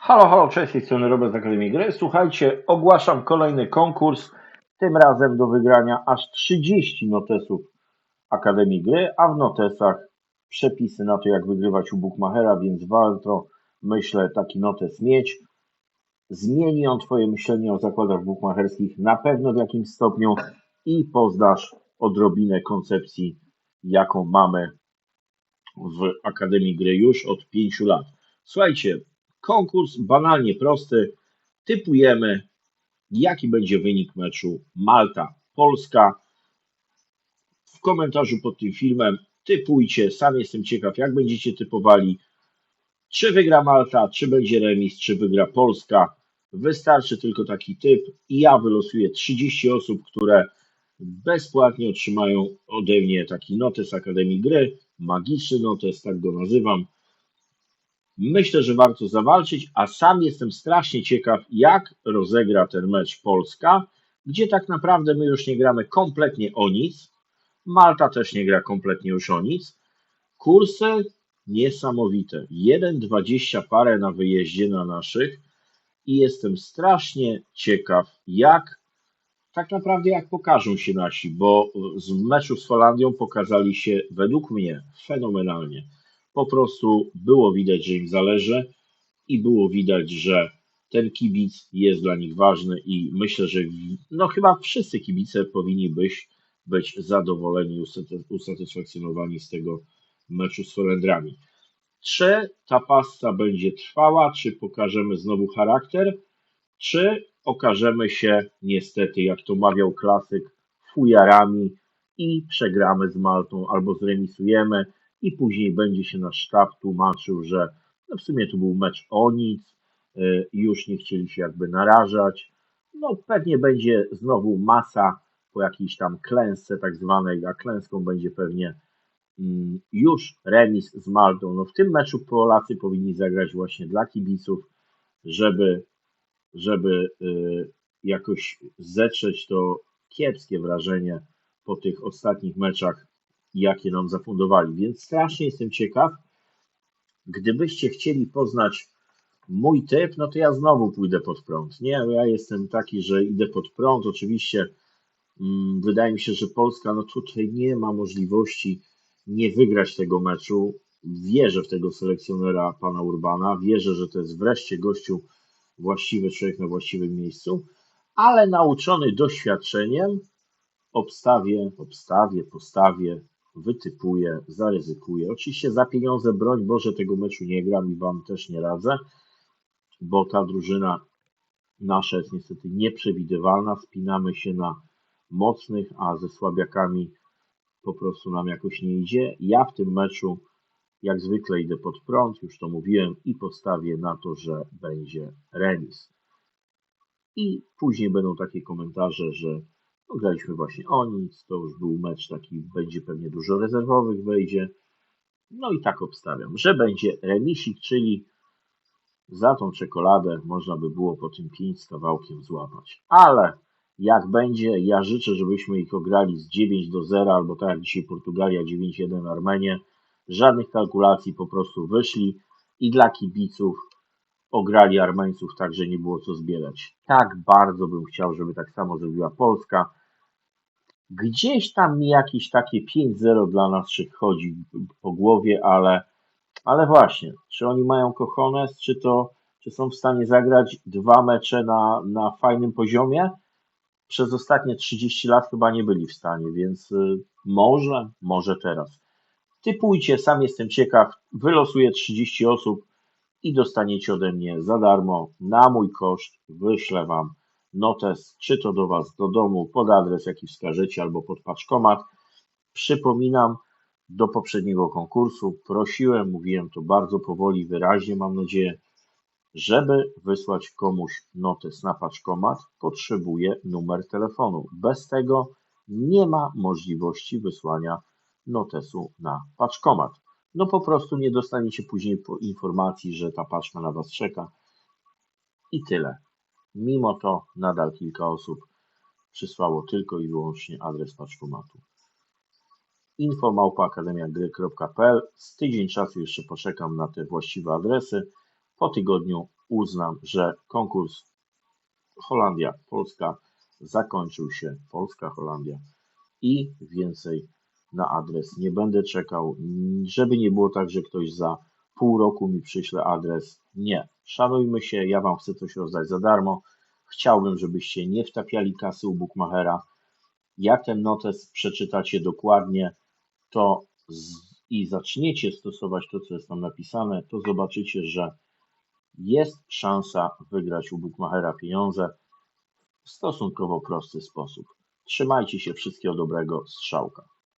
Halo, halo, cześć, z strony Robert z Akademii Gry. Słuchajcie, ogłaszam kolejny konkurs, tym razem do wygrania aż 30 notesów Akademii Gry, a w notesach przepisy na to, jak wygrywać u Bookmachera, więc warto, myślę, taki notes mieć. Zmieni on Twoje myślenie o zakładach bookmacherskich na pewno w jakimś stopniu i poznasz odrobinę koncepcji, jaką mamy w Akademii Gry już od 5 lat. Słuchajcie, konkurs banalnie prosty. Typujemy, jaki będzie wynik meczu Malta-Polska. W komentarzu pod tym filmem typujcie. Sam jestem ciekaw, jak będziecie typowali. Czy wygra Malta, czy będzie remis, czy wygra Polska. Wystarczy tylko taki typ i ja wylosuję 30 osób, które bezpłatnie otrzymają ode mnie taki notes Akademii Gry. Magiczny notes, tak go nazywam. Myślę, że warto zawalczyć, a sam jestem strasznie ciekaw, jak rozegra ten mecz Polska, gdzie tak naprawdę my już nie gramy kompletnie o nic. Malta też nie gra kompletnie już o nic. Kursy niesamowite. 1,20 parę na wyjeździe na naszych i jestem strasznie ciekaw, jak tak naprawdę jak pokażą się nasi, bo z meczu z Holandią pokazali się według mnie fenomenalnie po prostu było widać, że im zależy i było widać, że ten kibic jest dla nich ważny i myślę, że no chyba wszyscy kibice powinni być, być zadowoleni, usaty- usatysfakcjonowani z tego meczu z Holendrami. Czy ta pasta będzie trwała, czy pokażemy znowu charakter, czy okażemy się niestety, jak to mawiał klasyk, fujarami i przegramy z Maltą albo zremisujemy i później będzie się nasz sztab tłumaczył, że no w sumie to był mecz o nic, y, już nie chcieli się jakby narażać. No pewnie będzie znowu masa po jakiejś tam klęsce tak zwanej, a klęską będzie pewnie mm, już remis z Maltą. No w tym meczu Polacy powinni zagrać właśnie dla kibiców, żeby, żeby y, jakoś zetrzeć to kiepskie wrażenie po tych ostatnich meczach jakie nam zafundowali. Więc strasznie jestem ciekaw. Gdybyście chcieli poznać mój typ, no to ja znowu pójdę pod prąd. Nie, ja jestem taki, że idę pod prąd. Oczywiście mm, wydaje mi się, że Polska no tutaj nie ma możliwości nie wygrać tego meczu. Wierzę w tego selekcjonera pana Urbana. Wierzę, że to jest wreszcie gościu właściwy człowiek na właściwym miejscu, ale nauczony doświadczeniem obstawię, obstawię, postawię, wytypuję, zaryzykuję. Oczywiście za pieniądze, broń Boże, tego meczu nie gram i Wam też nie radzę, bo ta drużyna nasza jest niestety nieprzewidywalna. Spinamy się na mocnych, a ze słabiakami po prostu nam jakoś nie idzie. Ja w tym meczu jak zwykle idę pod prąd, już to mówiłem, i postawię na to, że będzie remis. I później będą takie komentarze, że graliśmy właśnie o nic, to już był mecz taki, będzie pewnie dużo rezerwowych wejdzie. No i tak obstawiam, że będzie remisik, czyli za tą czekoladę można by było po tym 5 z kawałkiem złapać. Ale jak będzie, ja życzę, żebyśmy ich ograli z 9 do 0, albo tak jak dzisiaj Portugalia 9-1 Armenię. Żadnych kalkulacji, po prostu wyszli i dla kibiców ograli Armeńców tak, że nie było co zbierać. Tak bardzo bym chciał, żeby tak samo zrobiła Polska. Gdzieś tam mi jakieś takie 5-0 dla naszych chodzi po głowie, ale, ale właśnie, czy oni mają cojones, czy to czy są w stanie zagrać dwa mecze na, na fajnym poziomie? Przez ostatnie 30 lat chyba nie byli w stanie, więc y, może, może teraz. Typujcie, sam jestem ciekaw, wylosuję 30 osób i dostaniecie ode mnie za darmo, na mój koszt, wyślę Wam notes, czy to do Was do domu, pod adres jaki wskażecie, albo pod paczkomat. Przypominam, do poprzedniego konkursu prosiłem, mówiłem to bardzo powoli, wyraźnie mam nadzieję, żeby wysłać komuś notes na paczkomat, potrzebuję numer telefonu. Bez tego nie ma możliwości wysłania notesu na paczkomat. No po prostu nie dostaniecie później po- informacji, że ta paczka na Was czeka. I tyle. Mimo to nadal kilka osób przysłało tylko i wyłącznie adres paczkomatu. info.akademiagry.pl Z tydzień czasu jeszcze poczekam na te właściwe adresy. Po tygodniu uznam, że konkurs Holandia, Polska zakończył się, Polska, Holandia i więcej na adres nie będę czekał, żeby nie było tak, że ktoś za pół roku mi przyśle adres. Nie, szanujmy się, ja Wam chcę coś rozdać za darmo. Chciałbym, żebyście nie wtapiali kasy u Bookmachera. Jak ten notes przeczytacie dokładnie, to z, i zaczniecie stosować to, co jest tam napisane, to zobaczycie, że jest szansa wygrać u Bookmachera pieniądze w stosunkowo prosty sposób. Trzymajcie się, wszystkiego dobrego, strzałka.